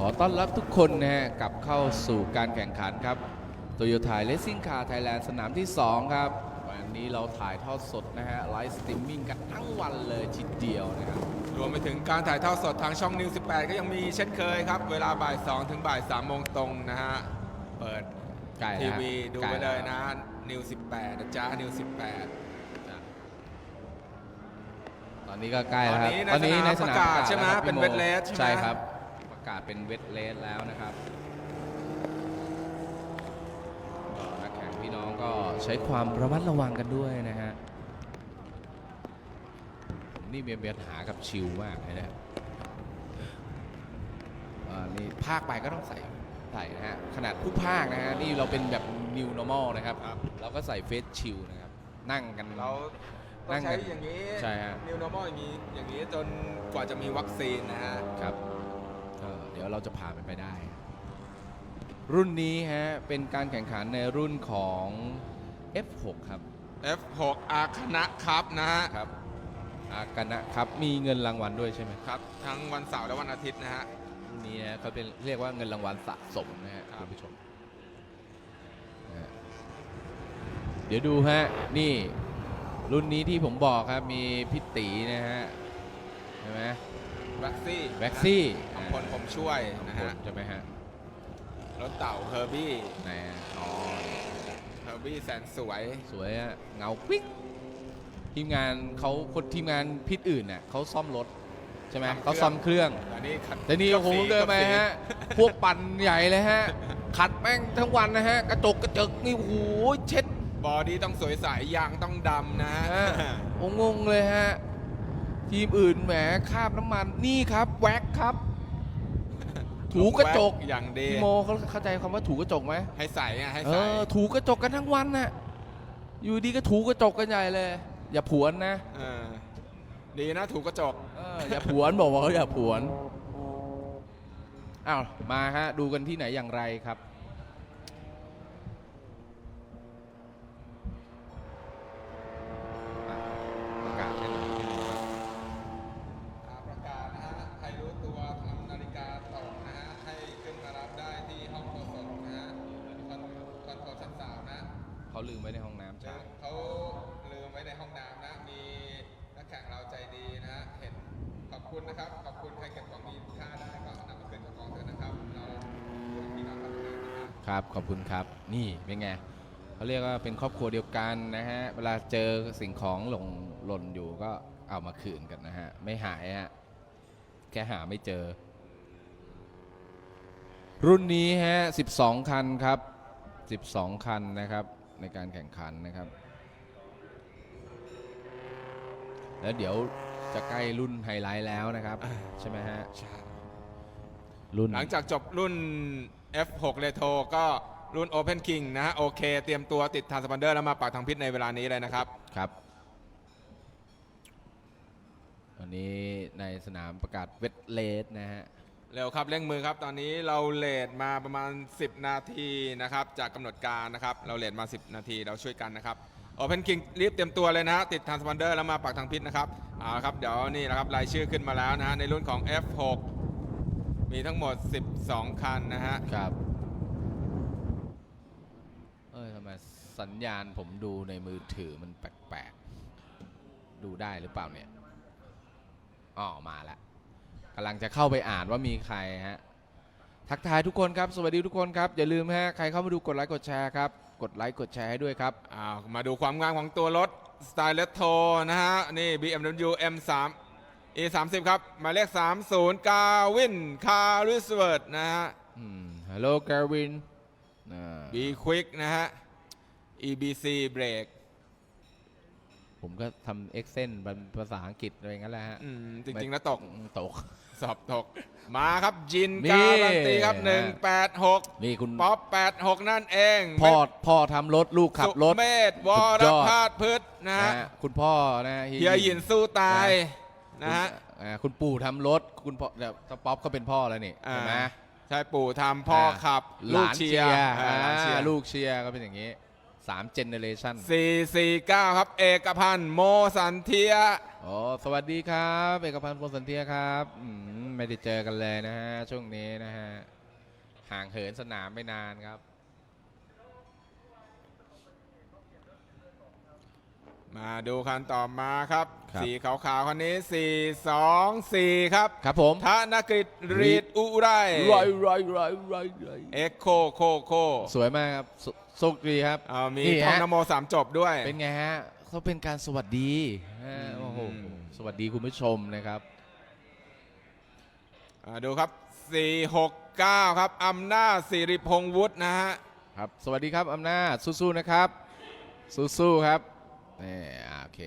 ขอต้อนรับทุกคนนะฮะกลับเข้าสู่การแข่งขันครับโตโยต้าเลสซิ่งคาร์ไทยแลนด์สนามที่ 2 ครับ วันนี้เราถ่ายทอดสดนะฮะไลฟ์สตรีมมิ่งกันทั้งวันเลยทีเดียวนะครับรวมไปถึงการถ่ายทอดสดทางช่องนิว18 ก็ยังมีเช่นเคยครับ เวลาบ่าย 2 ถึงบ่าย 3 โมงตรงนะฮะ เปิดใกล้ทีแล้วฮะวีดูใกไปเลยแวนะนิว18นะจ๊ะนิว18 ตอนนี้ก็ใกล้แล้วครับ ตอนนี้ในสนามประกาศปใช่ไหมแล้วครับเป็นพี่โ wet race ใช่ไหมใช่ครับประ กาศเป็นเวทเลสแล้วนะครับก็นักแข่งพี่น้องก็ใช้ความระมัดระวังกันด้วยนะฮะผมนี่มีปัญหากับชิลมากเลยนะอ่านี่ภาคไปก็ต้องใส่ใส่นะฮะขนาดทุกภาคนะฮะนี่เราเป็นแบบ new normal นะครับครับ เราก็ใส่เฟสชิลนะครับ นั่งกันเราต้นั่องงใช้อย่างนี้ ใช่ฮะนิว normal อย่างนี้อย่างนี้จนกว่าจะมีวัคซีนนะฮะ ครับ เอ่อเดี๋ยวเราจะผ่านมันไปได้ รุ่นนี้ฮะ เป็นการแข่งขันในรุ่นของ F6 ครับ F6 อาคณะครับนะฮะครับอากานะครับมีเงินรางวัลด้วยใช่ไหมครับ ทั้งวันเสาร์และวันอาทิตย์นะฮะรุ่นนี้นะเขาเป็นเรียกว่าเงินรางวัลสะสมนะฮะครับคุณผู้ชมนะฮะเดี๋ยวดูฮะ นี่รุ่นนี้ที่ผมบอกครับ มีพิตีนะฮะ ใช่ไหม แว็กซี่แว็กซี่ของคนผมช่วยนะฮะใช่ไหมฮะรถเต่าเฮอร์บี้ไหนฮะอ๋อเฮอร์บี้แสนสวยสวยอะเงาปิ๊งทีมงานเขาคนทีมงานพิษอื่นน่ะเขาซ่อมรถใช่ไหมซ่อมเครื่องเขาซ่อมเครื่อง อันนี้ขัดแต่นี่กับโอ้โหสีเดินไปกับสีฮะ พวกปั่นใหญ่เลยฮะ ขัดแม่งทั้งวันนะฮะ กระจกกระจกนี่โอ้โหเช็ดบอดี้ต้องสวยใสยางต้องดำนะฮะฮะโอ้งงเลยฮะ ทีมอื่นแหมคราบน้ำมันนี่ครับ แว็กครับ ถูกระจกแว็อย่างดีพี่โมเขาเข้าใจคำว่าถูกระจกไหมให้ใสอะให้เอใสอถูกระจกกันทั้งวันน่ะอยู่ดีก็ถูกระจกกันใหญ่เลย อย่าผวนนะเออดีนะถูกกระจก เอออย่าผวนบอกว่าเขาอย่าผวนอ้าวมาฮะดูกันที่ไหนอย่างไรครับ อะประกาศให้หน่อยพี่หนุ่มครับ อ่าประกาศนะฮะ ใครรู้ตัวทำนาฬิกาตกนะฮะ ให้ขึ้นมารับได้ที่ห้องโฆษกนะฮะคอนคอนโทรชั้นสามนะ เขาลืมไว้ในห้องน้ำ ลื ใช่ มเขาลืมไว้ในห้องน้ำนะ มีนักแข่งเราใจดีนะฮะ เห็นขอบคุณนะครับ ขอบคุณใครเก็บของมีค่าได้ก็นำมาคืนเจ้าของเถอะนะครับ เราพี่น้องทำงานนะ ครับครับ ขอบคุณครับ นี่เป็นไงเขาเรียกว่าเป็นครอบครัวเดียวกันนะฮะ เวลาเจอสิ่งของหล่นหล่นอยู่ก็เอามาคืนกันนะฮะ ไม่หายฮะ แค่หาไม่เจอ รุ่นนี้ฮะ 12 คันครับ 12 คันนะครับ ในการแข่งขันนะครับ แล้วเดี๋ยวจะใกล้รุ่นไฮไลท์แล้วนะครับ ใช่ไหมฮะ ใช่รุ่น หลังจากจบรุ่น F6 Retro ก็รุ่น Open King นะฮะโอเค เตรียมตัวติดทานสปันเดอร์แล้วมาปากทางพิษในเวลานี้เลยนะครับ ครับวันนี้ในสนามประกาศเวทเลสนะฮะ เร็วครับเร่งมือครับ ตอนนี้เราเลทมาประมาณ 10 นาทีนะครับ จากกำหนดการนะครับ เราเลทมา 10 นาทีเราช่วยกันนะครับ Open King รีบเตรียมตัวเลยนะฮะติดทานสปันเดอร์แล้วมาปากทางพิษนะครับเอาละครับ เดี๋ยวนี่นะครับรายชื่อขึ้นมาแล้วนะฮะในรุ่นของ F6 มีทั้งหมด 12 คันนะฮะ ครับเอ้ยทำไมสัญญาณผมดูในมือถือมันแปลกๆ ดูได้หรือเปล่าเนี่ยอ๋อมาแล้วกำลังจะเข้าไปอ่านว่ามีใครฮะ ทักทายทุกคนครับ สวัสดีทุกคนครับ อย่าลืมฮะ ใครเข้ามาดูกดไลค์กดแชร์ครับ กดไลค์กดแชร์ให้ด้วยครับอ้าวมาดูความงามของตัวรถสไตล์เลตโทนะฮะ นี่ BMW M3 E 3 0ครับหมายเลข30 กาวิน คาริสเวิร์ดนะฮะอืมฮัลโหลกาวิน B Quick นะฮะ EBC Brake ผมก็ทำเอ็กเซนเป็นภาษาอังกฤษอะไรงั้นแหละฮะอืมจริงๆแล้วตกอืมตก สอบตก มาครับจินนี่ การันตีครับฮะ186 นี่คุณป๊อป 86 นั่นเองพ่อพ่อทำรถลูกขับรถ สุเมธวสุรดยอด พาดพืชนะนะฮะฮะคุณพ่อนะฮะเฮียหยินสู้ตาย นะ ฮะคุณอ่าคุณปู่ทำรถคุณพ่อเดี๋ยวถ้าป๊อปก็เป็นพ่อแล้วนี่อ่าใช่ไหมใช่ปู่ทำพ่อขับ หลูกลานเชีเชียยร์ร์อ่าหลานเชียร์อ่าลูกเชียร์ก็เป็นอย่างนี้สามเจเนเรชัน449ครับ เอกพันธ์โมสันเทีย อ๋อสวัสดีครับเอกพันธ์พลสันเทียครับอืมไม่ได้เจอกันเลยนะฮะช่วงนี้นะฮะห่างเหินสนามไปนานครับ มาดูคันต่อมาครับ ครับ สีขาวๆคันนี้ 424 ครับครับผมธนกฤษรีดอุไรไรไรไรไรไรเอ็กโคโคโคสวยมากครับสโชคดีครับเอามีนี่ท่องฮะนโมสามจบด้วย เป็นไงฮะเขาเป็นการสวัสดีฮะอืมโอ้โหสวัสดีคุณผู้ชมนะครับ อ่าดูครับ 469 ครับอำนาจสิริพงษ์วุฒินะฮะ ครับ สวัสดีครับอำนาจสู้ๆนะครับ สู้ๆครับ นี่อ่าโอเค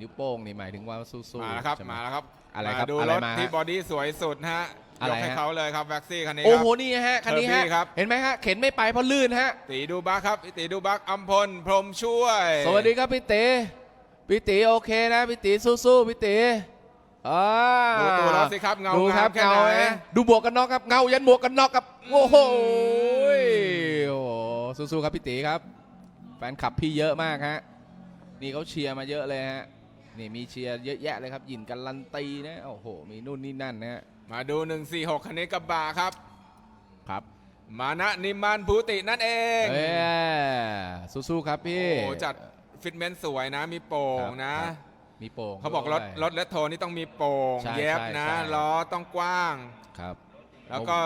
นิ้วโป้งนี่หมายถึงว่าสู้ๆมาแล้วครับ ใช่ไห มาแล้วครับอะไรครับดูอะไรรถมาฮะที่บอดี้สวยสุดนะฮะอะยไรกให้ฮะ เขาเลยครับแว็กซี่คันนี้คโอ้รับโหนี่ฮะคันนี้ฮะ Kirby ครับ เห็นไหมฮะเข็นไม่ไปเพราะลื่นฮะ ตีดูบักครับตีดูบักอัมพล พรหมช่วย สวัสดีครับพี่เต๋พี่เต๋โอเคนะพี่เต๋สู้ๆพี่เต๋อ่าดูตัวรถสิครับเงาดูคงารัมบแค่เงาไหนฮะดูบวกกันน็อกครับเงายันบวกกันน็อกครับโอ้โหโอ้โหสู้ๆครับพี่เต๋ครับ แฟนคลับพี่เยอะมากฮะ นี่เขาเชียร์มาเยอะเลยฮะนี่มีเชียร์เยอะแยะเลยครับยินกันลันตีนะโอ้โห มีนู่นนี่นั่นนะฮะมาดู 146 คันนี้กับบะครับ ครับ มานะนิมานภูตินั่นเองเอ้ยสู้ๆครับพี่ โอ้จัดฟิตเมนต์สวยนะมีโป่งนะครับมีโป่งเขาบอกรถด้วยรถเลตโทนี่ต้องมีโป่ง ใช่เย็บใช่นะใช่ ล้อต้องกว้าง ครับแล้วก็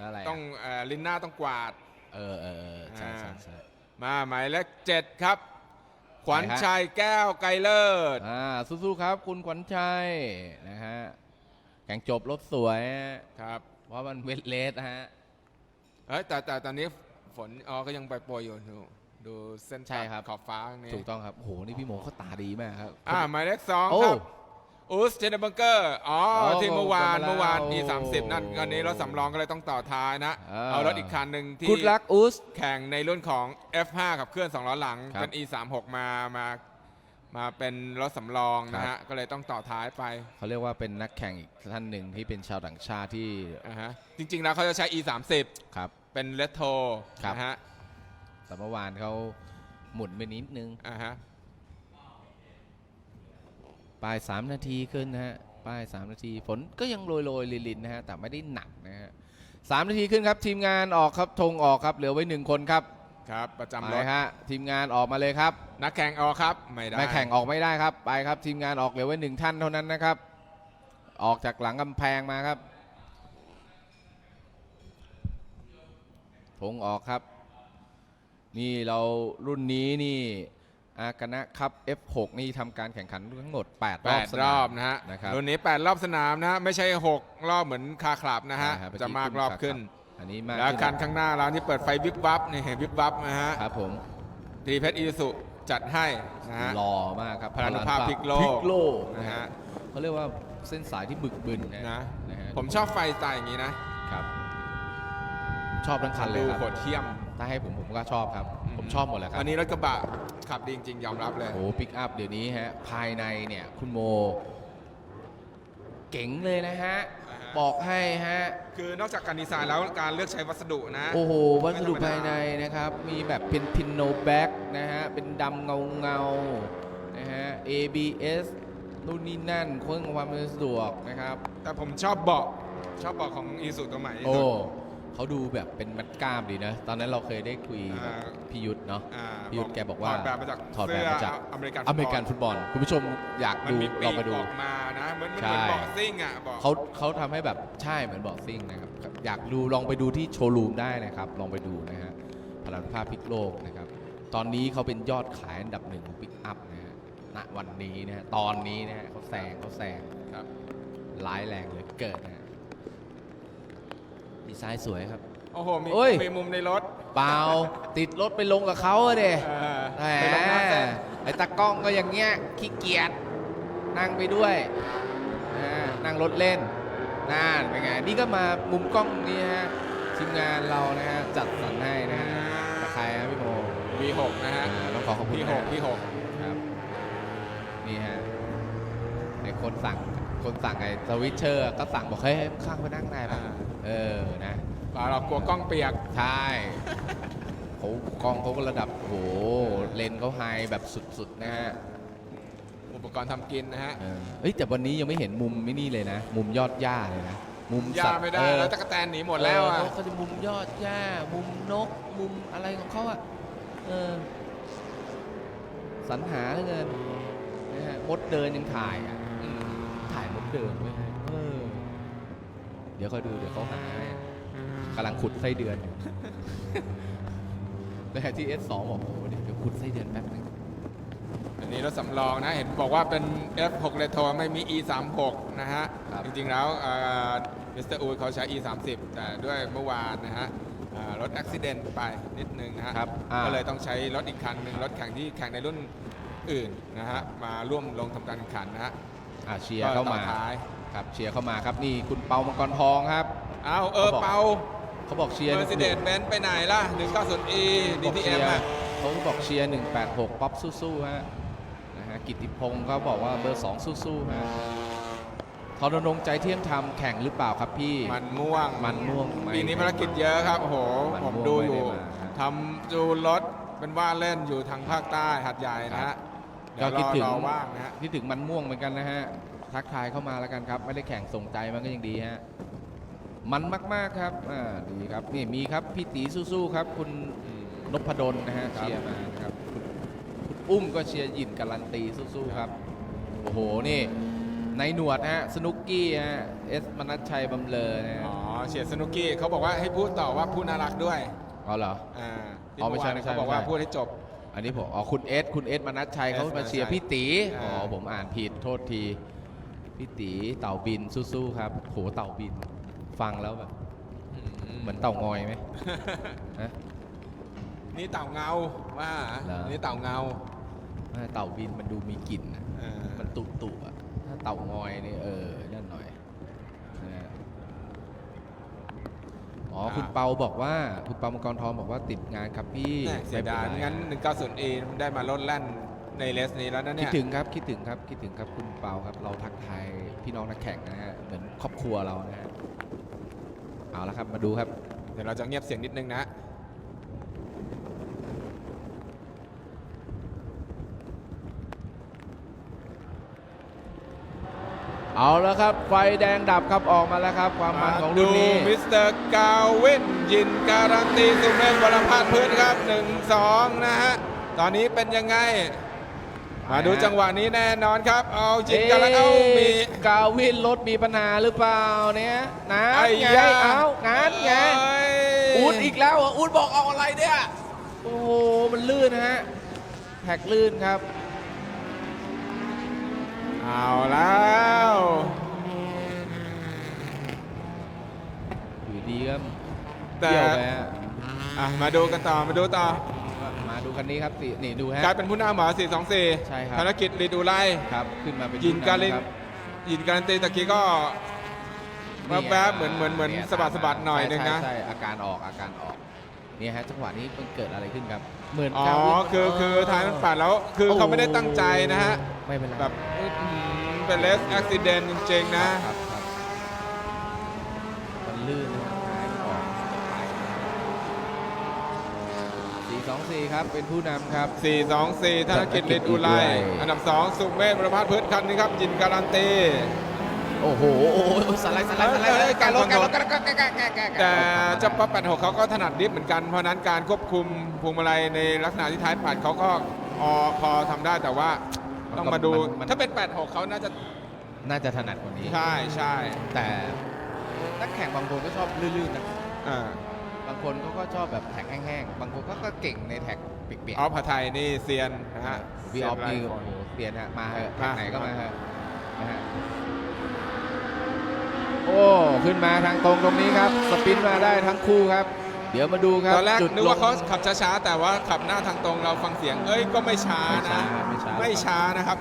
อะไระต้องเอ่อลิ้นหน้าต้องกวาด เออเออเออใช่ใช่อ่าใช่มาหมายเลขเจ็ดครับ ขวัญไหนฮะชัยแก้วไกรเลิศอ่าสู้ๆครับ คุณขวัญชัยนะฮะแข่งจบรถสวยฮะครับ เพราะมันเวทเลสฮะเอ้ยแต่แต่ตอนนี้ฝนอ๋อก็ยังไปโปรยอยู่ดูดูเส้นใช่ครับขอบฟ้าตรงนี้ถูกต้องครับโอ้โหนี่พี่โมเขาตาดีมากครับ อ่าหมายเลขสองโอ้ครับ อุสเจเนบังเกอร์อ๋อโอ้ที่เมื่อวานกลับมาแล้วเมื่อวาน E โอ้3 0 นั่นอันนี้รถสำรองก็เลยต้องต่อท้ายนะอ่าเอารถอีกคันหนึ่งที่คุณรักอุส แข่งในรุ่นของ F5 กับเครื่องสองล้อหลัง ครับเป็น E 3 6 มามามาเป็นรถสำรองนะครัฮะบ ก็เลยต้องต่อท้ายไปเขาเรียกว่าเป็นนักแข่งอีกท่านหนึ่งที่เป็นชาวต่างชาติที่อ่าฮะจริงๆแล้วเขาจะใช้ E 3 0 ครับ เป็นเลตโทครับ นะฮะแต่เมื่อวานเขาหมุนไปนิดนึง อ่าฮะ ปลาย 3 นาทีขึ้นนะฮะปลาย 3 นาทีฝนก็ยังโรยโรยๆลินๆนะฮะแต่ไม่ได้หนักนะฮะสามนาทีขึ้นครับ ทีมงานออกครับธงออกครับ เหลือไว้หนึ่งคนครับครับ ประจำไปรถฮะทีมงานออกมาเลยครับ นักแข่งออกครับไม่ได้ไม่แข่งออกไม่ได้ครับไปครับ ทีมงานออกเหลือไว้หนึ่งท่านเท่านั้นนะครับ ออกจากหลังกำแพงมาครับธงออกครับ นี่เรารุ่นนี้นี่ อากานะครับ F6 นี่ทำการแข่งขันทั้งหมด 8รแปอบดสรนามอบนะฮะนะครับ รุ่นนี้ 8 รอบสนามนะฮะไม่ใช่ 6 รอบเหมือนคาคลับนะฮะ ใช่ครับจะมากรอบขึ้น อันนี้มากแล้วขึ้นคันข้างหน้าเราที่เปิดไฟวิบวับนี่เห็นวิบวับนะฮะครับผมตรีเพชรอีสุจัดให้นะฮะ หล่อมากครับพลานุภาพพลิกโลก พลิกโลกนะฮะ เขาเรียกว่าเส้นสายที่บึกบึนนะนะ นะฮะผมชอบไฟสไตล์อย่างนี้นะครับ ชอบทั้งคันเลยดูครับ โหดเที่ยม ถ้าให้ผมผมก็ชอบครับ ผมชอบหมดแหละครับอันนี้รถกระบะขับดีจริงๆยอมรับเลย โอ้ปิกอัพเดี๋ยวนี้ฮะ ภายในเนี่ยคุณโม เก๋งเลยนะฮะ อ่าฮะ บอกให้ฮะ คือนอกจากการดีไซน์แล้วการเลือกใช้วัสดุนะ โอ้โห วัสดุไม่ธรรมดาภายในนะครับ มีแบบเป็นพินโนแบ็กนะฮะ เป็นดำเงาเงาๆนะฮะ ABS นู่นนี่นั่นเครื่องความสะดวกนะครับ แต่ผมชอบเบาะชอบเบาะของอีสุตัวใหม่ที่โอ้ สุด เขาดูแบบเป็นมัดกล้ามดีนะ ตอนนั้นเราเคยได้คุยกับอ่าพี่ยุทธเนาะอ่าพี่ยุทธแกบอกว่าถอดแบบมาจากถอดแบบมาจากเสื้ออเมริกันอเมริกันฟุตบอล คุณผู้ชมอยากมันดูมีปีลองกไปดู ออกมานะเหมือนมันใช่เหมือนเบาะซิ่งอะเบาะเขาเขาทำให้แบบใช่เหมือนบอกซิ่งนะครับ อยากดูลองไปดูที่โชว์รูมได้นะครับ ลองไปดูนะฮะพลังภาพพลิกโลกนะครับ ตอนนี้เขาเป็นยอดขายอันดับหนึ่งของปิกอัพนะฮะณวันนี้นะฮะตอนนี้นะฮะเขาแซงเขาแซงครับร้ายแรงเหลยเกิดนะฮะ ดีไซน์สวยครับ โอ้โห มีโอ้ย มีมุมในรถ เปล่าติดรถไปลงกับเขาอะเด้เออแหมไปลงหน้าเส้นไอ้ตากล้องก็อย่างเงี้ยขี้เกียจนั่งไปด้วยอ่านั่งรถเล่นน่านเป็นไงนี่ก็มามุมกล้องนี้ฮะทีมงานเรานะฮะจัดสรรให้นะฮะกับใครฮะพี่โม V6 นะฮะ อ่าต้องขอขอบคุณพี่นะหฮะกพี่หกครับนี่ฮะไอ้คนสั่ง คนสั่งไอ้สวิตเชอร์ก็สั่งบอกเฮ้ยข้างไปนั่งในป่ะเออนะเปล่าเรากลัวกล้องเปียก ใช่คเขากล้องเขาก็ระดับโหเลนส์เขาไฮแบบสุดๆนะฮะอุปกรณ์ทำกินนะฮะเออเอ้ยแต่วันนี้ยังไม่เห็นมุมไม่นี่เลยนะ มุมยอดหญ้าเลยนะมุมยาสัตว์ไม่ได้เออ แล้วตะกแตนหนีหมดแล้วอะ เเขาก็จะมุมยอดหญ้า มุมนก มุมอะไรของเขาอะเออสรรหาเหลือเกินนะฮะมดเดินยังถ่ายอะอืมถ่ายมด เดินไว้ให้เออ เดี๋ยวคอยดูเดี๋ยวเขาหาให้กำลังขุดไส้เดือนอยู่นะฮะที่ S2 บอกโอ้โหเดี๋ยวขุดไส้เดือนแป๊บนึงอันนี้รถสำรองนะ เห็นบอกว่าเป็น F6 Retro ไม่มี E36 นะฮะครับจริงๆแล้วมิสเตอร์อูดเขาใช้ E30 แต่ด้วยเมื่อวานนะฮะอ่ารถอุบิเหตุไปนิดนึงนะฮะ ครับอ่า ก็เลยต้องใช้รถอีกคันหนึ่งรถแข่งที่แข่งในรุ่นอื่นนะฮะ มาร่วมลงทำการแข่งขันนะฮะ อ่าเชียร์เข้ามาก็ต่อท้าย ครับเชียร์เข้ามาครับนี่คุณเปามังกรทองครับ เอาเออเขาบอก เปาเขาบอกเชียร์เมอร์ซิเดสเบนซ์ไปไหนล่ะ 190e บอกเชีย DTM ร์อะเขาก็บอกเชียร์186 ป๊อปสู้ๆฮะนะฮะกิตติพงศ์เขาบอกว่าเบอร์ 2 สู้ๆฮะทรนงใจเที่ยงธรรมแข่งหรือเปล่าครับพี่ มันม่วงมันม่วงไม่ปีนี้ภารกิจเยอะครับโอ้โหมันผมม่วงดูไม่อยู่ได้มาฮะทำจูนรถเป็นว่าเล่นอยู่ทางภาคใต้หัดใหญ่นะครัฮะบเดี๋ยว ก็คิดถึงรอรอว่างนะฮะคิดถึงมันม่วงเหมือนกันนะฮะทักทายเข้ามาแล้วกันครับ ไม่ได้แข่งส่งใจมันก็ยังดีฮะมันมากๆครับอ่าดีครับนี่มีครับพี่ตีสู้ๆครับ คุณนพดลนะฮะครับเชียร์มานะครับคุณคุณอุ้มก็เชียร์หยินการันตีสู้ๆครับโอ้โหนี่ในหนวดฮะสนุกกี้ฮะเอสมนัชชัยบำเลอนะฮะอ๋อเชียร์สนุกกี้เขาบอกว่าให้พูดต่อว่าพูดน่ารักด้วยอ๋อเหรออ่าที่อ๋อไม่ใช่เวานไม่ใช่เขาบอกว่าไม่ใช่พูดให้จบ อันนี้ผมอ๋อคุณเอสคุณเอสมนัชชัยเอสเขามาเชียร์มนัสชัยพี่ตีอ่าอ๋อผมอ่านผิดโทษทีพี่ตีเต่าบินสู้ๆครับโหเต่าบิน ฟังแล้วแบบเหมือนเต่างอยไหมฮะนี่เต่าเงาว่าเหรอนี่เต่าเงาไม่เต่าบินมันดูมีกลิ่นนะเออมันตุตุๆอะถ้าเต่างอยนี่เออนั่นหน่อยนะฮะ อ๋อ คุณเปาบอกว่า คุณเปามังกรทองบอกว่าติดงานครับพี่แน่เสียดายไม่ป็ไรงั้น 190e มันได้มาลดแล่นในเลสนี้แล้วนะคิเนี่ดยถึงครับ คิดถึงครับ คิดถึงครับ คุณเปาครับ เราทักทายพี่น้องนักแข่งนะฮะ เหมือนครอบครัวเรานะฮะ เอาละครับ มาดูครับ เดี๋ยวเราจะเงียบเสียงนิดนึงนะ เอาแล้วครับ ไฟแดงดับครับออกมาแล้วครับ ความมันของรุ่นนี้มิสเตอร์กาวินยินการันตีสุเมธวรพัฒน์พื้นครับ1 2นะฮะ ตอนนี้เป็นยังไง มาดูจังหวะนี้แน่นอนครับ เอาจินการันเอามีกาวินรถมีปัญหาหรือเปล่าเนี่ยนะไอ้ไงยาเอางานไงเอ้ยอูดอีกแล้วเหรออูดบอกเอาอะไรเนี่ยโอ้โหมันลื่นนะฮะแท็กลื่นครับ เอาแล้ว อยู่ ดีก็แต่ เที่ยวไปฮะอะมาดูกันต่อมาดูต่อมาดูคันนี้ครับสินี่ดูฮะกลายเป็นผู้นำเหรอ424ใช่ครับ ภารกิจรีดูไลครับขึ้นมาเป็นยินการินผู้ำครับ ยินการันตีตะกี้ก็นี่ไงแวบๆเหมือนเหมือนเหมือนยสะบัดสะบัดหน่อยนึงนะใช่ใช่อาการออกอาการออกเนี่ยฮะจังหวะนี้มันเกิดอะไรขึ้นครับเหมือนอ๋อกาวินคือคือท้ายมันปัดแล้ว คือเขาไม่ได้ตั้งใจนะฮะ ไม่เป็นไรแบบอื้อหือเป็นเลสอุบิเหตุจริงๆนะ ครับครับมันลื่นนะ 4-2-4 ครับ เป็นผู้นำครับ 4 2 4ธนกิจฤทธิ์อุไลอันดับ 2 สุเมธประภัสพืชคันนี่ครับ จินการันตี โอ้โหโอ้สไลด์สไลด์สไลด์การลดการลดการลดการแต่เจ้าป๊อแปดหกเขาก็ถนัดดิฟเหมือนกัน เพราะนั้นการควบคุมพวงมาลัยในลักษณะที่ท้ายผ่านเขาก็ออพอทำได้แต่ว่าต้องมาดู ถ้าเป็น 86 เขาน่าจะน่าจะถนัดกว่านี้ ใช่ใช่แต่นักแข่งบางคนก็ชอบลื่นๆนะอ่า คนเขาก็ชอบแบบแท็กแห้งๆ บางคนก็ก็เก่งในแท็กเปียกออฟพาไทยนี่เซียนนะฮะๆพี่ออฟนี่เซียโอ้นโหไลฟ์เปลี่ยนฮะมาเถอะมาทางไหนก็มาเถอะนะฮะโอ้ขึ้นมาทางตรงตรงนี้ครับ สปินมาได้ทั้งคู่ครับ เดี๋ยวมาดูครับตอนแรกจุดนึกลว่างเขาขับช้าๆ แต่ว่าขับหน้าทางตรงเราฟังเสียง เอ้ยก็ไม่ช้าไม่นะช้าไม่ช้าไม่ช้า นะครับ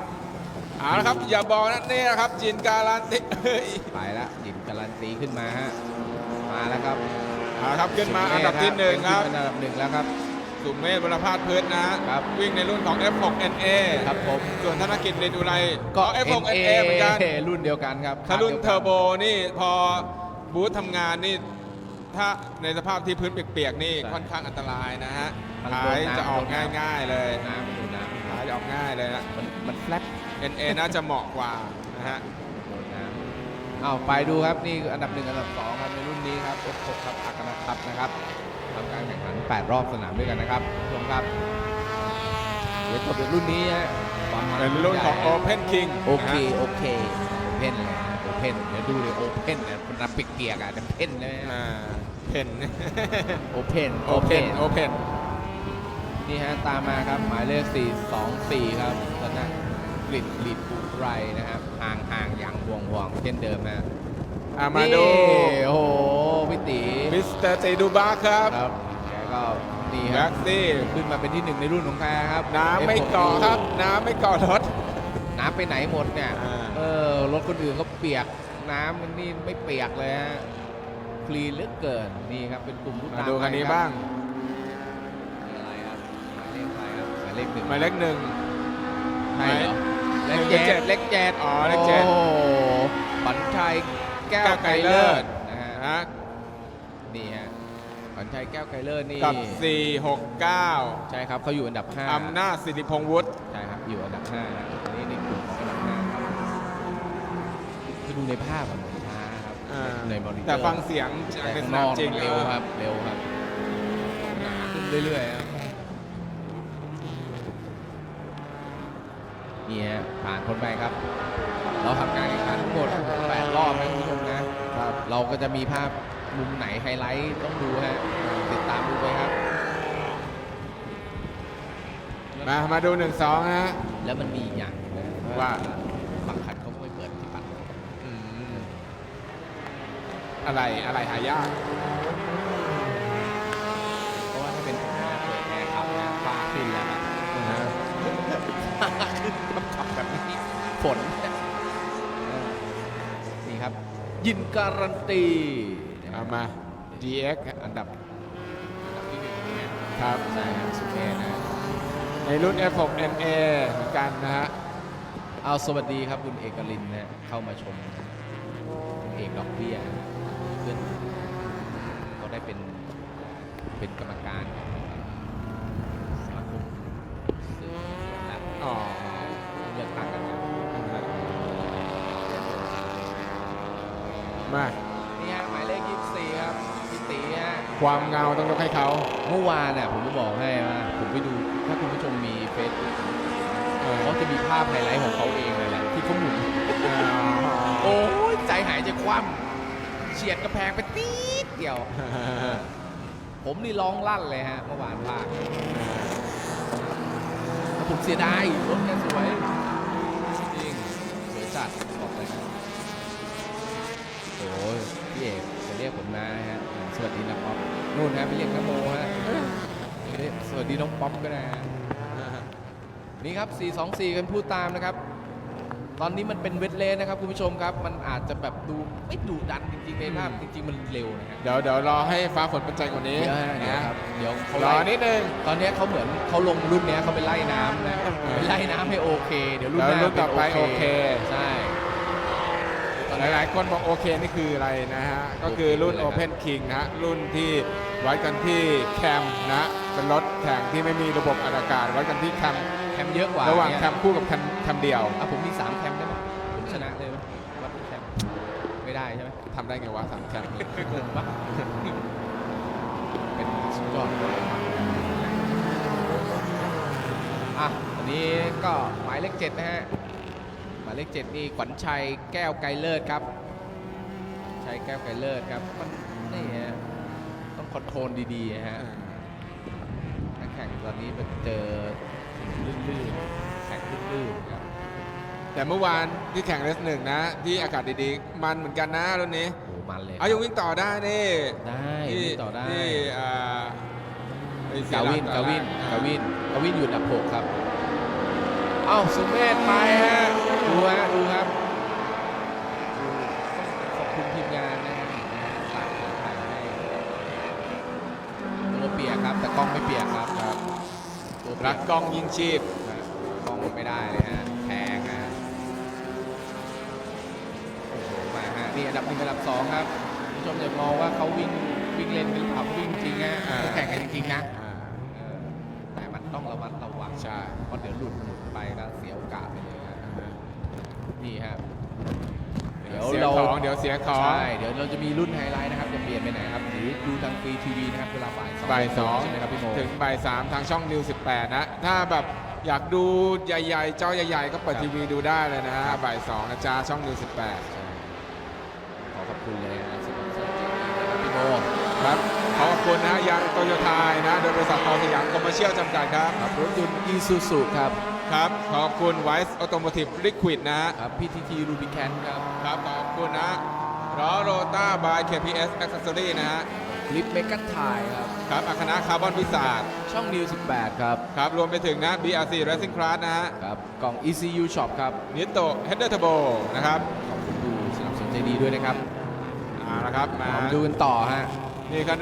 เอาละครับอย่าบอกนะนี่นะครับจินการันตีเฮ้ยไปแล้วหยิบการันตีขึ้นมาฮะมาแล้วครับเอาละ ครับขึ้นมาอันดับที่หนึ่งครับเป็นอันดับหนึ่งแล้วครับสุเมธวรพาฒน์พื้นนะฮะครับวิ่งในรุ่นของ F6 NA ครับผมส่วนธนกิจเรนดูไรก็ F6 NA เหมือนกันรุ่นเดียวกันครับถ้ารุ่นดียวเทกัอร์โบนี่พอบูธทำงานนี่ถ้าในสภาพที่พื้นเปียกๆนี่ใช่ค่อนข้างอันตรายนะฮะมันท้าโดนยน้ำจะออกโดนน้ำง่าย ๆ เลยน้ำดูน้ำท้ายจะออกง่ายเลยนะมันมันแฟลป NA น่าจะเหมาะกว่านะฮะโดนน้ำ เอาไปดูครับนี่คืออันดับหนึ่งอันดับสองครับในรุ่นนี้ครับ F6 ครับอากันนะครับนะครับทำการแข่งขัน 8 รอบสนามด้วยกันนะครับผู้ชมครับเดี๋ยวจบในรุ่นนี้ฮะความมัเป็นรุ่นของใหญ่ Open King โอเคนะฮะโอเคโอเพนเลยโอเพนเดี๋ยวดูเลยโอเพนเนี่ยมันรับปิกเกียกอะจะเพนเลยอ่าเพนโอเพน Open Open นี่ฮะตามมาครับหมายเลข424 ครับตอนนั้นกริดกริดบุไรนะครับ ห่างห่างอย่างห่วงห่วงเช่นเดิมฮะอะมาดูนี่โอ้โหพี่ตีมิสเตอร์เจดูบาครับครับแกก็นี่คแบ็รับกซี่ขึ้นมาเป็นที่หนึ่งในรุ่นของแกครับน้ำไม่ F6 เกาะครับ น้ำไม่เกาะรถ น้ำไปไหนหมดเนี่ยอ่า เออรถคนอื่นก็เปียกน้ำมันนี่ไม่เปียกเลยฮะคลีนเหลือเกินนี่ครับเป็นกลุ่มผู้มาตามดูคันนี้ไปรับบ้างนี่อะไรครับหมายเลขอะไรครับหมายเลขหนึ่งหมายเลขหนึ่ง ใช่เหรอห เลมายขเลขเจ็ดเจ็ดเลขเจ็ดอ๋อเลขเจ็ดโอ้บันชัยแก้วแก้วไกไกรรเลิเลิศศนะฮะนะฮะนี่ฮะบันชัยแก้วไกรเลิศนี่กับ 469 ใช่ครับเขาอยู่อันดับห้าอำนาจสิริพงษ์วุฒิใช่ครับอยู่อันดับ5ครับอันนี้ในกลุ่มของอันดับ5ครับคือดูในภาพอะเหมือนช้าครับอ่าในมอนิเตอร์แต่ฟังเสียงจากแต่ในข้างสนนามอกจริงมันเร็วครับเร็วครับหนาขึ้นเรื่อยๆครับ นี่ฮะผ่านคนไปครับ เราทำการแข่งขันทั้งหมด8รอบนะคุณผู้ชมนะครับเราก็จะมีภาพมุมไหนไฮไลท์ต้องดูฮะติดตามดูไปครับ มามาดู1 2นะฮะ แล้วมันมีอีกอย่างนะว่า บางคันเขาก็ไม่เปิดที่ปัด อืมอะไรอะไรหายาก เพราะว่าถ้าเป็นผมนะเปิดแอร์ขับนะฟ้าขึ้นแล้วครับ นะฮะ ฟ้า ขึ้นกับขับแบบนี้ฝนเออนี่ครับ ยินการันตีนะครัเอาบมา DX อันดับอันดับที่หนึ่งนะครับใช่ครับสุเมธนะ ในรุ่น F6 NA เหมือนกันนะฮะเอาสวัสดีครับคุณเอกลินนะเข้ามาชมคุณเอกดอกเบี้ยเพื่อนก็ได้เป็นเป็นกรรมการของสมาคมสื่อสารและ อ๋อ เลือกตั้งกันครับ มา นี่ฮะหมายเลข24ครับพี่ตีฮะ ความเงาต้องยกให้เขา เมื่อวานน่ะผมจะบอกให้ว่าผมไปดูถ้าคุณผู้ชมมีเฟซบุ๊กเออเขาจะมีภาพไฮไลท์ของเขาเองเลยแหละที่เขาหมุนอ๋อโอ้ยใจหายใจคว่ำเฉียดกระแพงไปตีดเดียว ผมนี่ร้องลั่นเลยฮะเมื่อวานภาคแต่ผมเสียดายรถแกสวยจริงสวยจัดบอกเลยนะโอ้ยพี่เอกจะ เรียกผมมานะฮะสวัสดีนะป๊อปนู่นฮะไปเรียกนโมฮะเรียกสวัสดีน้องป๊อปก็ได้ฮะนี่ครับ 424 กันพูดตามนะครับ ตอนนี้มันเป็นเวทเลนนะครับคุณผู้ชมครับ มันอาจจะแบบดูไม่ดุดันจริงๆในภาพจริง ๆ มันเร็วนะฮะเดี๋ยวเดี๋ยวรอให้ฟ้าฝนเป็นใจกว่านี้เดี๋ยวฮะเดี๋ยวนะครับเดี๋ยวเขารอไล่นิดนึงตอนเนี้ยเขาเหมือนเขาลงรุ่นเนี้ยเขาไปไล่น้ำนะเออไปไล่น้ำให้โอเค เดี๋ยวรุ่นหแล้วน้ารุ่นต่อไปเป็นโอเคใช่ตอน หนี้ลายๆ คนบอกโอเคนี่คืออะไรนะฮะ ก็คือรุ่นโอเคเลยครับ Open King นะฮะ รุ่นที่วัดกันที่แคมนะ เป็นรถแข่งที่ไม่มีระบบอัดอากาศวัดกันที่แคมแคมเยอะกว่าระหว่างเนี่ยแคมคู่กับแคมแคมเดียวอะผมมีสามแคมได้ไหมผมชนะเลยไหมวัดที่แคมไม่ได้ใช่ไหมทำได้ไงวะสามแคมงงปะเป็นสุดยอดเลยอะอันนี้ก็หมายเลขเจ็ดนะฮะหมายเลขเจ็ดนี่ขวัญชัยแก้วไกรเลิศครับชัยแก้วไกรเลิศครับมันนี่ฮะต้องคอนโทรลดีๆนะฮะนักแข่งตอนนี้ไปเจอลื่นๆแข่งลื่นๆครับแต่เมื่อวานที่แข่งเรสหนึ่งนะ ที่อากาศดีๆ มันเหมือนกันนะรุ่นนี้โอ้มันเลยเอายังวิ่งต่อได้นี่ได้ที่วิ่งต่อได้ที่อ่าไอ้เสียกาหลัวินตกาอแรวินอ่กาวินกาวินอยู่อันดับหกครับ เอ้าสุเมธไปฮะดูฮะดูครับดูขอบคุณทีมงานนะฝากของถ่ายให้ตัวเปียกครับ แต่กล้องไม่เปียกครับครับตัวเปีรัยกกกล้องยิงชีพฮะกล้องไม่ได้เลยฮะแพงฮะโอ้โหมาฮะนี่อันดับหนึ่งอันดับสองครับคุณผู้ชมอย่ามองว่าเขาวิ่งวิ่งเล่นกันหรือเปล่าเขาวิ่งจริงฮะอ่าเขาแข่งกันจริงๆนะอ่าเออแต่มันต้องระมัดระวังใช่เพราะเดี๋ยวหลุดหลุดไปก็เสียโอกาสไปเลยครับนี่ฮะ เดี๋ยวเสียของ เดี๋ยวเสียของ ใช่เดี๋ยวเราจะมีรุ่นไฮไลท์นะครับอย่าเปลี่ยนไปไหนครับหรือดูทางฟรีทีวีนะครับเวลาบ่ายสองบ่ายสองใช่ไหมครับพี่โมถึงบ่ายสามทางช่องนิว18 นะ ถ้าแบบอยากดูใหญ่ๆจอใหญ่ๆ ก็เปิดครับทีวีดูได้เลยนะฮะบ่ายสองนะจ๊ะช่องนิว18ใช่ขอขอบคุณเลยนะสปอนเซอร์ใจดีนะครับพี่โมครับ ขอขอบคุณนะยังโตโยต้านะ โดยบริษัททอสยามคอมเมอร์เชียลจำกัดครับครับรถยนต์อีซูซูครับ ครับ ขอบคุณไวส์ออโตโมทีฟลิควิดนะฮะครับพีทีทีรูบิแคนครับ ครับ ขอบคุณนะรอโรต้าบาย KPS Accessory นะฮะคลิปเมก a ทายครับ ครับอาคณะคาร์บอนพิศาจช่องนิว 18 ครับ ครับ รวมไปถึงนะ BRC Racing Class นะฮะ ครับ กล่อง ECU Shop ครับนิโตเฮดเดอร์ทโบนะครับ ขอบคุณดูสนับสนุนใจดีด้วยนะครับเอาละครับ มามาดูกันต่อฮะ นี่เขา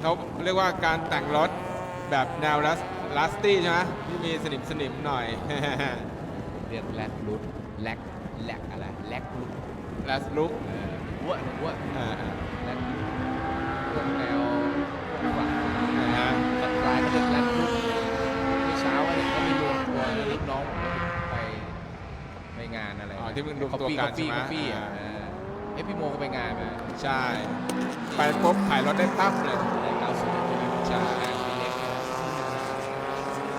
เขาเรียกว่าการแต่งรถแบบแนวลัส ลัสตี้ใช่ไหมที่มีสนิมสนิมหน่อย เรียกแลกลุดแลกแลกอะไรแลกลุดลัสลุกเออหัวหัวอ่าแลกพวกแนวพวกฝั่งๆนะฮะตัดปลายเขาเรียกแลกลุดเมื่อเช้าเห็นเขามีรวมตัวลูกน้องผมก็ไปไปงานอะไรอ๋อที่มึงรวมตัวฟี่กักานแฟใช่ไหมกาแฟอะอ่าเออเอ้ยพี่โมก็ไปงานมาใช่ ไปปุ๊บขายรถได้ปั๊บเลย ได้เก้าสิบใช่ ปีเล็กนะ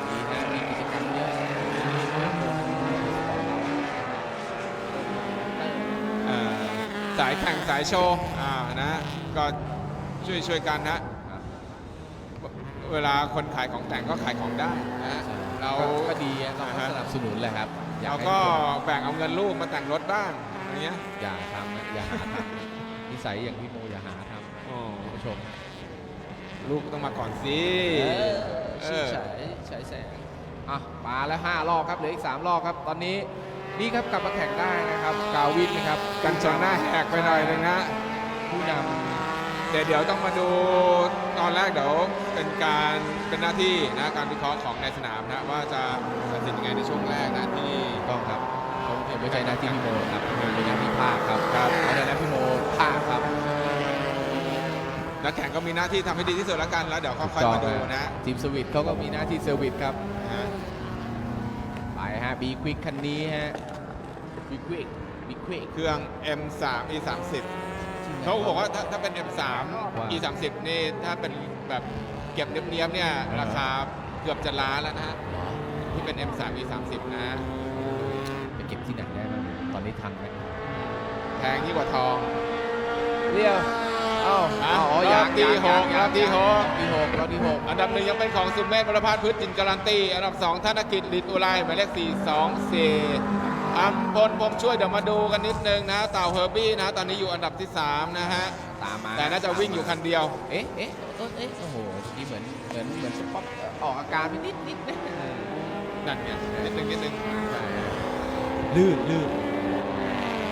ดีนะมีกิจกรรมเยอะ เอ่อสายแข่งสายโชว์อ่านะก็ช่วยช่วยกันนะเวลาคนขายของแต่งก็ขายของได้นะฮะเราก็ดีอะเราก็สนับสนุนแหละครับอยาเราให้ก็ทุคนแบ่งเอาเงินลูกมาแต่งรถบ้างอย่างเงี้ยอย่าทำนะอย่าหาทำนิสัยอย่างพี่โมอย่าหาทำโอ้คุณผู้ชม ลูกต้องมาก่อนสิเออเอชื่ออฉายฉายแสงอะมาแล้ว 5 รอบครับเหลืออีก 3 รอบครับตอนนี้ นี่ครับกลับมาแข่งได้นะครับ กาวินนะครับ กันชนหน้าแหกไปหน่อยนึงนะผู้นเดี๋ยวเดี๋ยวต้องมาดูตอนแรกเดี๋ยวเป็นการเป็นหน้าที่นะการวิเคราะห์ของในสนามนะว่าจะตัดสินยังไงในช่วงแรกนะที่ำต้องครับเขาไม่ใช่หน้าที่พี่โมครับเป็นหน้าที่ภาคครับครับเพราะฉะนั้นพี่โมภาคครับนักแข่งก็มีหน้าที่ทำให้ดีที่สุดแล้วกันแล้วเดี๋ยวค่อยๆมาดูนะทีมสวิตเขาก็มีหน้าที่เซอร์วิสครับฮะไปฮะ บีควิกคันนี้ฮะบีควิกบีควิก เครื่อง M3 E30 เขาบอกว่าถ้าถ้าเป็น M3 E30 นี่ถ้าเป็นแบบเก็บเนี้ยบๆเนี่ยราคาเกือบจะล้านแล้วนะฮะที่เป็น M3 E30 นะ ไปเก็บที่ไหนได้บ้างตอนนี้ทันไหมแพงยิ่งกว่าทอง เรียวเอ้าอะเอ้าอ๋อรยัองบที่ยังหกยังรอบที่หกรอบที่หกรอบที่หกอันดับหนึ่งยังเป็นของสุมเมธวรพัฒน์พืชจินการันตี อันดับ2ธนกิจลิดอุไรหมายเลข4 2 4อัมพลผมช่วยเดี๋ยวมาดูกันนิดนึงนะเต่าเฮอร์บี้นะ ตอนนี้อยู่อันดับที่3นะฮะ ตามมาแต่น่าจะวิ่งอยู่คันเดียว เอ๊ะเอ๊ะเอ๊ะเอ๊ะโอ้โหนี่เหมือนเหมือนเหมือนจะป๊อปออกอาการไปนิดนิดนะนั่นเนี่ยนิดนึงนิดนึงใช่ลื่นลื่น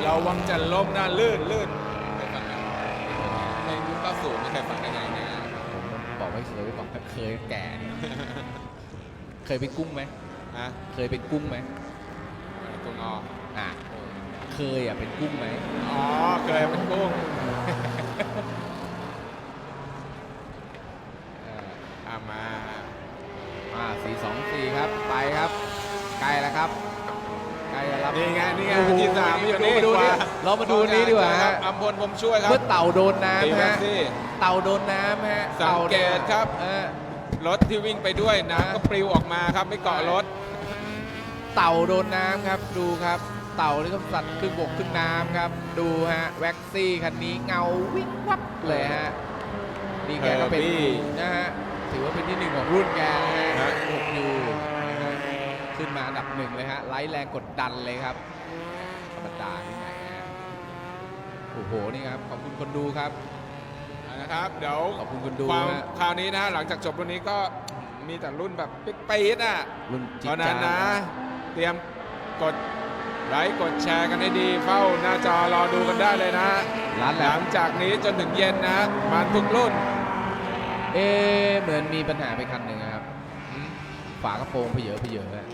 เราวังจะล้มนะลื่นลื่นเคยฟังไหมใน ยุค90ไม่เคยฟังได้ไงเนี่ยผมบอกไม่เคยบอกเคยแก่เนี่ยเคยเป็นกุ้งไหมฮะเคยเป็นกุ้งไหมอะไรตัวงออะเคยอะเป็นกุ้งไหมอ๋อเคยเป็นกุ้งเอออะมาอ่าสี่สองสี่ครับไปครับใกล้แล้วครับใกล้จะรับ นี่ไงนี่ไงโอ้โหที่สามอยู่มาดูนี่มาดูกว่านี่เรามาดูนี่ดีกว่าฮะ อัมพลผมช่วยครับ เมื่อเต่าโดนตีน้ำแม็ฮะ กซี่เต่าโดนน้ำฮะสังเกตครับเออรถที่วิ่งไปด้วยน้ำก็ปลิวออกมาครับไม่เกาะรถ เต่าโดนน้ำครับ ดูครับ เต่าที่เขาสัตว์ขึ้นบกขึ้นน้ำครับ ดูฮะ แว็กซี่คันนี้เงาวิ่งวับเลยฮะ นี่แกก็เป็น Herbie นะฮะ ถือว่าเป็นที่หนึ่งของรุ่นแกนะฮะฮะ หกยูนะฮะ ขึ้นมาอันดับหนึ่งเลยฮะไล่แรงกดดันเลยครับธรรมดาที่ไหนฮะโอ้โหนี่ครับขอบคุณคนดูครับ นะครับ เดี๋ยวขอบคุณคนดูความฮะคราวนี้นะหลังจากจบรุ่นนี้ก็มีแต่รุ่นแบบปิ๊กปี๊ดอะรุ่นเพจิ๊กราะฉะนั้จ้านนะ เตรียมกดไลค์กดแชร์กันให้ดีเฝ้าหน้าจอรอดูกันได้เลยนะ ร้านแหลหลัมงจากนี้จนถึงเย็นนะมันทุกรุ่นเอ๊ะเหมือนมีปัญหาไปคันหนึ่งนะครับอืมฝากระโปรงเพเยอะเพเยอะฮะ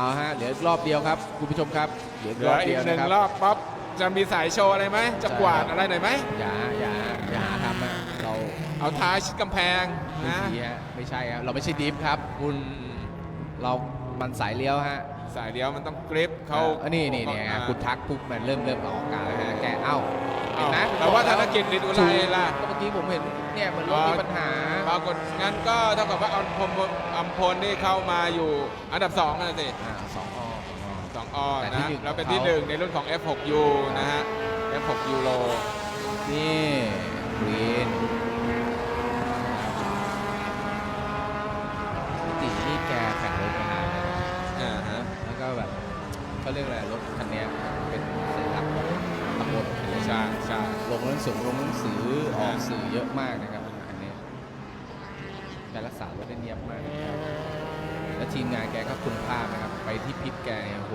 เอาฮะเหลือรอบเดียวครับคุณผู้ชมครับเหลือเหลืรออบอีเดีกยวหนึ่นะงครับ รอบปั๊บจะมีสายโชว์อะไรไหมจะกวาดอะไรหน่อยไหมอย่าอย่าอย่าหาทำนะเราเอาท้ายชิดกำแพงไม่นะดีฮะไม่ใช่ครับเราไม่ใช่ดิฟครับ คุณเรามันสายเลี้ยวฮะสายเลี้ยวมันต้องกริปเขาออนี่นี่เนี่ยฮะอ่าคุณทักปุ๊บมันเริ่มเริ่มออกอาการแล้วฮะแกเอ้าเห็นอ้าวไหมแต่ว่าธนกิจฤทธิ์อุไรล่ะ ก็เมื่อกี้ผมเห็น เนี่ยมันรถมีปัญหา ปรากฏงั้นก็เท่ากับว่าอัมพลอัมพลนี่เข้ามาอยู่อันดับ2นะสิอ่าสองอสองอ2อแต่ที่นะหนึ่งแล้วเป็นของที่เขาหนึ่งในรุ่นของ F6U นะฮะ F6 ยูโรนี่กรีนปกตินี่แกแข่งรถมานานแล้วนะอ่าฮะ แล้วก็แบบเขาเรียกอะไรรถคันเนี้ย ใช่ใช่ลงหนังสือลงหนังสือออกสื่อเยอะมากนะครับคันนี้การรักษารถได้เนียบมากนะครับแล้วทีมงานแกก็คุณภาพนะครับไปที่พิษแกเนี่ยโอ้โห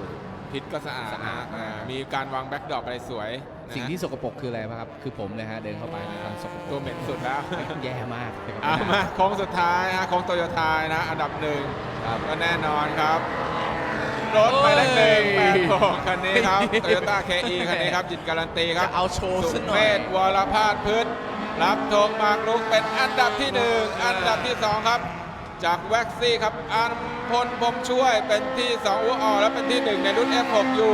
พิษก็สะอาดสะอาดนะอ่ามีการวางแบ็กดรอปอะไรสวยนะฮะสิ่งที่สกปรกคืออะไรป่ะครับ คือผมเลยฮะเดินเข้าไปในทางสกปรตัวกเหม็นสุดแล้ว แย่มากนะครับอะมาโค้งสุดท้ายฮะโค้งโตโยต้านะ อันดับหนึ่งครับ ก็แน่นอนครับ รถหมายเลขหนึ่งแปดหกคันนี้ครับโตโยต้าเคอีคันนี้ครับจิตการันตีครับจะเอาโชว์สุสักหน่เมอยธวรพาสพืชรับธงหมากรุกเป็นอันดับที่หนึ่งอันดับที่สองครับ จากแว็กซี่ครับอันพลพรหมช่วยเป็นที่2อูออและเป็นที่1ในรุ่น F6U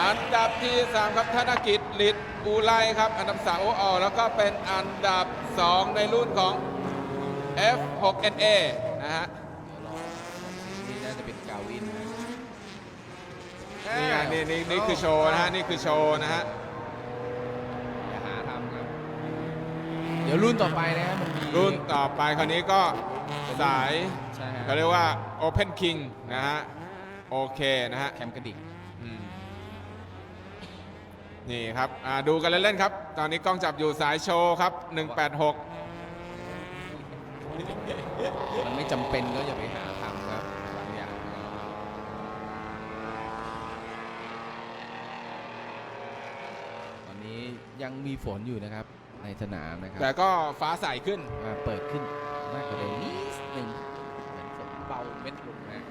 อันดับที่3ครับธนกิจฤทธิ์อูไลครับอันดับ3อูออแล้วก็เป็นอันดับ2ในรุ่นของ F6NA นะฮะ นี่น่าจะเป็นกาวินนะ นี่ไงนี่นี่นี่คือโชว์นะฮะนี่คือโชว์นะฮะอย่าหาทำครับเดี๋ยวรุ่นต่อไปนะครับมันมีรุ่นต่อไปคราวนี้ก็สายใช่ฮะเขาเรียกว่า Open King นะฮะโอเคนะฮะแคมกระดิกอืมนี่ครับอ่าดูกันเล่นๆครับ ตอนนี้กล้องจับอยู่สายโชว์ครับ 186 มันไม่จำเป็นก็อย่าไปหาทำครับบางอย่างนะครับตอนนี้ ยังมีฝนอยู่นะครับในสนามนะครับแต่ก็ฟ้าใสขึ้นมาเปิดขึ้นมากกว่าเดิมนิดนึงเหมือนฝนเบาเม็ดลงนะ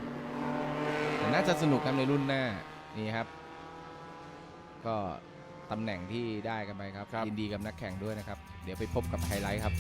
แต่น่าจะสนุกกันในรุ่นหน้านี่ครับ ก็ตำแหน่งที่ได้กันไปครับครับยินดีกับนักแข่งด้วยนะครับ เดี๋ยวไปพบกับไฮไลท์ครับ